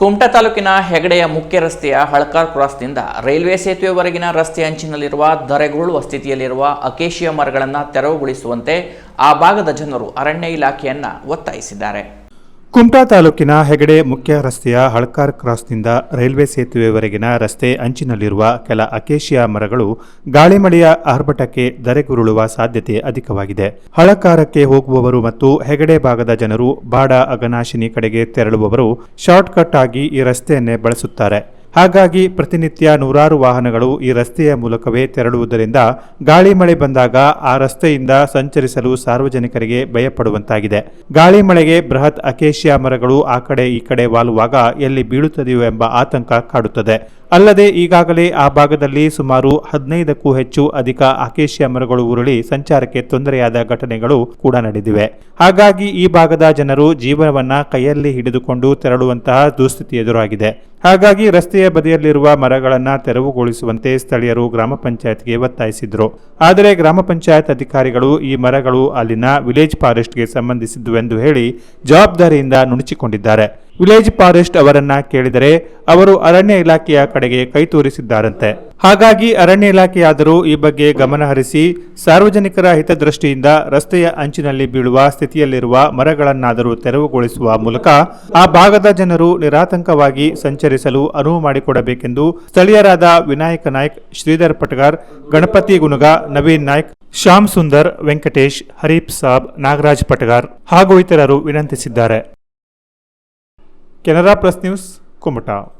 ಕುಮಟಾ ತಾಲೂಕಿನ ಹೆಗಡೆಯ ಮುಖ್ಯ ರಸ್ತೆಯ ಹಳಕಾರ್ ಕ್ರಾಸ್ನಿಂದ ರೈಲ್ವೆ ಸೇತುವೆವರೆಗಿನ ರಸ್ತೆ ಅಂಚಿನಲ್ಲಿರುವ ಧರೆಗುರುಳುವ ಸ್ಥಿತಿಯಲ್ಲಿರುವ ಅಕೇಶಿಯ ಮರಗಳನ್ನು ತೆರವುಗೊಳಿಸುವಂತೆ ಆ ಭಾಗದ ಜನರು ಅರಣ್ಯ ಇಲಾಖೆಯನ್ನು ಒತ್ತಾಯಿಸಿದ್ದಾರೆ. ಕುಮಟಾ ತಾಲೂಕಿನ ಹೆಗಡೆ ಮುಖ್ಯ ರಸ್ತೆಯ ಹಳ್ಕಾರ್ ಕ್ರಾಸ್ನಿಂದ ರೈಲ್ವೆ ಸೇತುವೆವರೆಗಿನ ರಸ್ತೆ ಅಂಚಿನಲ್ಲಿರುವ ಕೆಲ ಅಕೇಶಿಯಾ ಮರಗಳು ಗಾಳಿಮಳೆಯ ಆರ್ಭಟಕ್ಕೆ ಧರೆಗುರುಳುವ ಸಾಧ್ಯತೆ ಅಧಿಕವಾಗಿದೆ. ಹಳಕಾರಕ್ಕೆ ಹೋಗುವವರು ಮತ್ತು ಹೆಗಡೆ ಭಾಗದ ಜನರು ಬಾಡ ಅಗನಾಶಿನಿ ಕಡೆಗೆ ತೆರಳುವವರು ಶಾರ್ಟ್ಕಟ್ ಆಗಿ ಈ ರಸ್ತೆಯನ್ನೇ ಬಳಸುತ್ತಾರೆ. ಹಾಗಾಗಿ ಪ್ರತಿನಿತ್ಯ ನೂರಾರು ವಾಹನಗಳು ಈ ರಸ್ತೆಯ ಮೂಲಕವೇ ತೆರಳುವುದರಿಂದ ಗಾಳಿ ಮಳೆ ಬಂದಾಗ ಆ ರಸ್ತೆಯಿಂದ ಸಂಚರಿಸಲು ಸಾರ್ವಜನಿಕರಿಗೆ ಭಯಪಡುವಂತಾಗಿದೆ. ಗಾಳಿ ಮಳೆಗೆ ಬೃಹತ್ ಅಕೇಶಿಯಾ ಮರಗಳು ಆ ಕಡೆ ಈ ಕಡೆ ವಾಲುವಾಗ ಎಲ್ಲಿ ಬೀಳುತ್ತದೆಯೋ ಎಂಬ ಆತಂಕ ಕಾಡುತ್ತದೆ. ಅಲ್ಲದೆ ಈಗಾಗಲೇ ಆ ಭಾಗದಲ್ಲಿ ಸುಮಾರು ಹದಿನೈದಕ್ಕೂ ಹೆಚ್ಚು ಅಧಿಕ ಆಕೇಶಿಯ ಮರಗಳು ಉರುಳಿ ಸಂಚಾರಕ್ಕೆ ತೊಂದರೆಯಾದ ಘಟನೆಗಳು ಕೂಡ ನಡೆದಿವೆ. ಹಾಗಾಗಿ ಈ ಭಾಗದ ಜನರು ಜೀವನವನ್ನ ಕೈಯಲ್ಲಿ ಹಿಡಿದುಕೊಂಡು ತೆರಳುವಂತಹ ದುಸ್ಥಿತಿ ಎದುರಾಗಿದೆ. ಹಾಗಾಗಿ ರಸ್ತೆಯ ಬದಿಯಲ್ಲಿರುವ ಮರಗಳನ್ನು ತೆರವುಗೊಳಿಸುವಂತೆ ಸ್ಥಳೀಯರು ಗ್ರಾಮ ಪಂಚಾಯತ್ಗೆ ಒತ್ತಾಯಿಸಿದ್ರು. ಆದರೆ ಗ್ರಾಮ ಪಂಚಾಯತ್ ಅಧಿಕಾರಿಗಳು ಈ ಮರಗಳು ಅಲ್ಲಿನ ವಿಲೇಜ್ ಫಾರೆಸ್ಟ್ಗೆ ಸಂಬಂಧಿಸಿದ್ದುವೆಂದು ಹೇಳಿ ಜವಾಬ್ದಾರಿಯಿಂದ ನುಣುಚಿಕೊಂಡಿದ್ದಾರೆ. ವಿಲೇಜ್ ಫಾರೆಸ್ಟ್ ಅವರನ್ನ ಕೇಳಿದರೆ ಅವರು ಅರಣ್ಯ ಇಲಾಖೆಯ ಕಡೆಗೆ ಕೈ ತೋರಿಸಿದ್ದಾರಂತೆ. ಹಾಗಾಗಿ ಅರಣ್ಯ ಇಲಾಖೆಯಾದರೂ ಈ ಬಗ್ಗೆ ಗಮನಹರಿಸಿ ಸಾರ್ವಜನಿಕರ ಹಿತದೃಷ್ಟಿಯಿಂದ ರಸ್ತೆಯ ಅಂಚಿನಲ್ಲಿ ಬೀಳುವ ಸ್ಥಿತಿಯಲ್ಲಿರುವ ಮರಗಳನ್ನಾದರೂ ತೆರವುಗೊಳಿಸುವ ಮೂಲಕ ಆ ಭಾಗದ ಜನರು ನಿರಾತಂಕವಾಗಿ ಸಂಚರಿಸಲು ಅನುವು ಮಾಡಿಕೊಡಬೇಕೆಂದು ಸ್ಥಳೀಯರಾದ ವಿನಾಯಕ ನಾಯ್ಕ್, ಶ್ರೀಧರ್ ಪಟ್ಗಾರ್, ಗಣಪತಿ ಗುನಗ ನವೀನ್ ನಾಯ್ಕ್, ಶ್ಯಾಮ್ ಸುಂದರ್, ವೆಂಕಟೇಶ್, ಹರೀಪ್ ಸಾಬ್, ನಾಗರಾಜ್ ಪಟ್ಗಾರ್ ಹಾಗೂ ಇತರರು ವಿನಂತಿಸಿದ್ದಾರೆ. Canara Press News, Kumata.